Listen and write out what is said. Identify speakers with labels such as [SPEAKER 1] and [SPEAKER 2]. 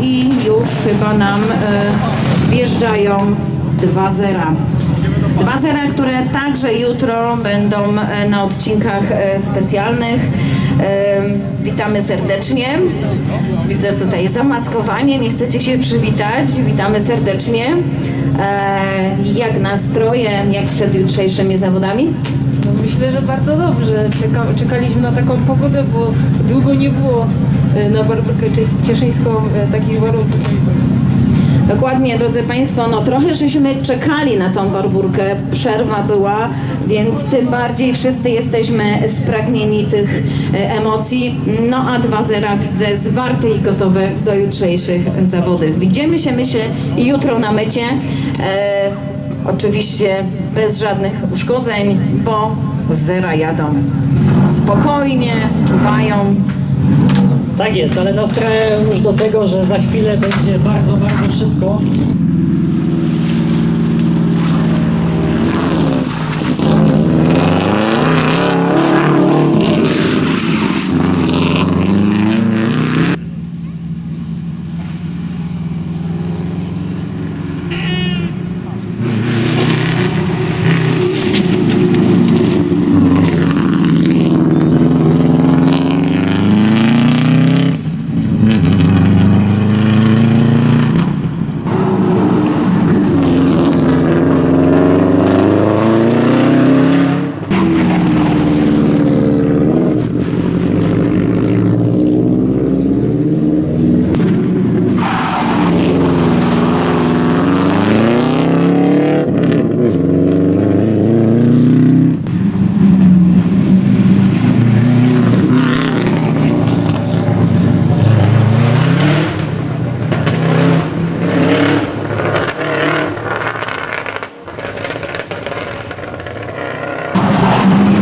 [SPEAKER 1] I już chyba nam e, wjeżdżają dwa zera. Dwa zera, które także jutro będą e, na odcinkach e, specjalnych. Witamy serdecznie. Widzę tutaj zamaskowanie, nie chcecie się przywitać. Witamy serdecznie. Jak nastroje, jak przed jutrzejszymi zawodami?
[SPEAKER 2] No myślę, że bardzo dobrze. Czeka, czekaliśmy na taką pogodę, bo długo nie było na Barbarkę Cies- Cieszyńską e, takich warunków.
[SPEAKER 1] Dokładnie, drodzy Państwo, no trochę żeśmy czekali na tą barburkę, przerwa była, więc tym bardziej wszyscy jesteśmy spragnieni tych e, emocji. No a 2-0 widzę zwarte i gotowe do jutrzejszych zawodów. Widzimy się, myślę, jutro na mycie. E, oczywiście bez żadnych uszkodzeń, bo z zera jadą spokojnie, czuwają,
[SPEAKER 3] Tak jest, ale nastrajają już do tego, że za chwilę będzie bardzo, bardzo szybko. Thank you.